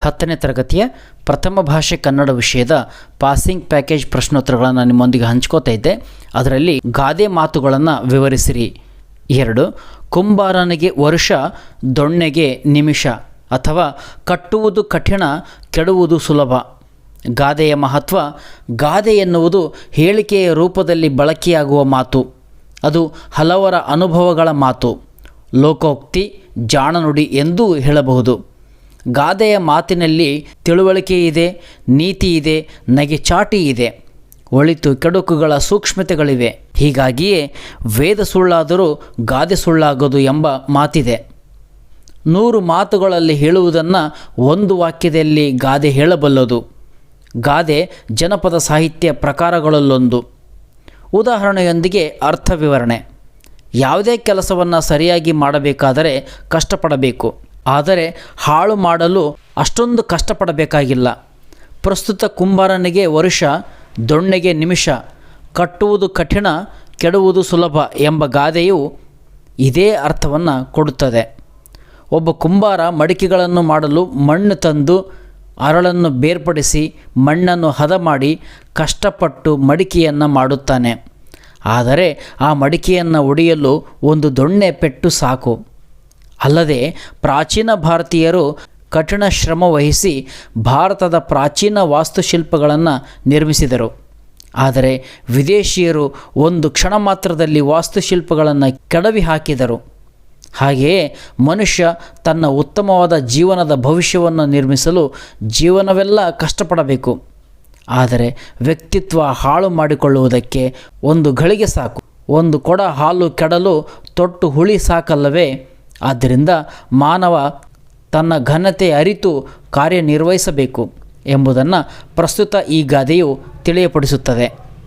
ಹತ್ತನೇ ತರಗತಿಯ ಪ್ರಥಮ ಭಾಷೆ ಕನ್ನಡ ವಿಷಯದ ಪಾಸಿಂಗ್ ಪ್ಯಾಕೇಜ್ ಪ್ರಶ್ನೋತ್ತರಗಳನ್ನು ನಿಮ್ಮೊಂದಿಗೆ ಹಂಚ್ಕೋತಾ ಇದ್ದೆ. ಅದರಲ್ಲಿ ಗಾದೆ ಮಾತುಗಳನ್ನು ವಿವರಿಸಿರಿ. ಎರಡು, ಕುಂಬಾರನಿಗೆ ವರುಷ, ದೊಣ್ಣೆಗೆ ನಿಮಿಷ ಅಥವಾ ಕಟ್ಟುವುದು ಕಠಿಣ, ಕೆಡುವುದು ಸುಲಭ. ಗಾದೆಯ ಮಹತ್ವ, ಗಾದೆ ಎನ್ನುವುದು ಹೇಳಿಕೆಯ ರೂಪದಲ್ಲಿ ಬಳಕೆಯಾಗುವ ಮಾತು. ಅದು ಹಲವರ ಅನುಭವಗಳ ಮಾತು. ಲೋಕೋಕ್ತಿ, ಜಾಣನುಡಿ ಎಂದೂ ಹೇಳಬಹುದು. ಗಾದೆಯ ಮಾತಿನಲ್ಲಿ ತಿಳುವಳಿಕೆ ಇದೆ, ನೀತಿ ಇದೆ ನಗೆಚಾಟಿ ಇದೆ. ಒಳಿತು ಕೆಡುಕುಗಳ ಸೂಕ್ಷ್ಮತೆಗಳಿವೆ. ಹೀಗಾಗಿಯೇ ವೇದ ಸುಳ್ಳಾದರೂ ಗಾದೆ ಸುಳ್ಳಾಗದು ಎಂಬ ಮಾತಿದೆ. ನೂರು ಮಾತುಗಳಲ್ಲಿ ಹೇಳುವುದನ್ನು ಒಂದು ವಾಕ್ಯದಲ್ಲಿ ಗಾದೆ ಹೇಳಬಲ್ಲದು. ಗಾದೆ ಜನಪದ ಸಾಹಿತ್ಯ ಪ್ರಕಾರಗಳಲ್ಲೊಂದು. ಉದಾಹರಣೆಯೊಂದಿಗೆ ಅರ್ಥ ವಿವರಣೆ ಯಾವುದೇ ಕೆಲಸವನ್ನು ಸರಿಯಾಗಿ ಮಾಡಬೇಕಾದರೆ ಕಷ್ಟಪಡಬೇಕು. ಆದರೆ ಹಾಳು ಮಾಡಲು ಅಷ್ಟೊಂದು ಕಷ್ಟಪಡಬೇಕಾಗಿಲ್ಲ. ಪ್ರಸ್ತುತ ಕುಂಬಾರನಿಗೆ ವರುಷ, ದೊಣ್ಣೆಗೆ ನಿಮಿಷ. ಕಟ್ಟುವುದು ಕಠಿಣ ಕೆಡುವುದು ಸುಲಭ ಎಂಬ ಗಾದೆಯು ಇದೇ ಅರ್ಥವನ್ನು ಕೊಡುತ್ತದೆ. ಒಬ್ಬ ಕುಂಬಾರ ಮಡಿಕೆಗಳನ್ನು ಮಾಡಲು ಮಣ್ಣು ತಂದು ಅರಳನ್ನು ಬೇರ್ಪಡಿಸಿ ಮಣ್ಣನ್ನು ಹದ ಮಾಡಿ ಕಷ್ಟಪಟ್ಟು ಮಡಿಕೆಯನ್ನು ಮಾಡುತ್ತಾನೆ. ಆದರೆ ಆ ಮಡಿಕೆಯನ್ನು ಒಡೆಯಲು ಒಂದು ದೊಣ್ಣೆ ಪೆಟ್ಟು ಸಾಕು. ಅಲ್ಲದೆ ಪ್ರಾಚೀನ ಭಾರತೀಯರು ಕಠಿಣ ಶ್ರಮ ವಹಿಸಿ ಭಾರತದ ಪ್ರಾಚೀನ ವಾಸ್ತುಶಿಲ್ಪಗಳನ್ನು ನಿರ್ಮಿಸಿದರು. ಆದರೆ ವಿದೇಶಿಯರು ಒಂದು ಕ್ಷಣ ಮಾತ್ರದಲ್ಲಿ ವಾಸ್ತುಶಿಲ್ಪಗಳನ್ನು ಕೆಡವಿ ಹಾಕಿದರು. ಹಾಗೆಯೇ ಮನುಷ್ಯ ತನ್ನ ಉತ್ತಮವಾದ ಜೀವನದ ಭವಿಷ್ಯವನ್ನು ನಿರ್ಮಿಸಲು ಜೀವನವೆಲ್ಲ ಕಷ್ಟಪಡಬೇಕು. ಆದರೆ ವ್ಯಕ್ತಿತ್ವ ಹಾಳು ಮಾಡಿಕೊಳ್ಳುವುದಕ್ಕೆ ಒಂದು ಗಳಿಗೆ ಸಾಕು. ಒಂದು ಕೊಡ ಹಾಲು ಕೆಡಲು ತೊಟ್ಟು ಹುಳಿ ಸಾಕಲ್ಲವೇ? ಆದ್ದರಿಂದ ಮಾನವ ತನ್ನ ಘನತೆ ಅರಿತು ಕಾರ್ಯನಿರ್ವಹಿಸಬೇಕು ಎಂಬುದನ್ನು ಪ್ರಸ್ತುತ ಈ ಗಾದೆಯು ತಿಳಿಯಪಡಿಸುತ್ತದೆ.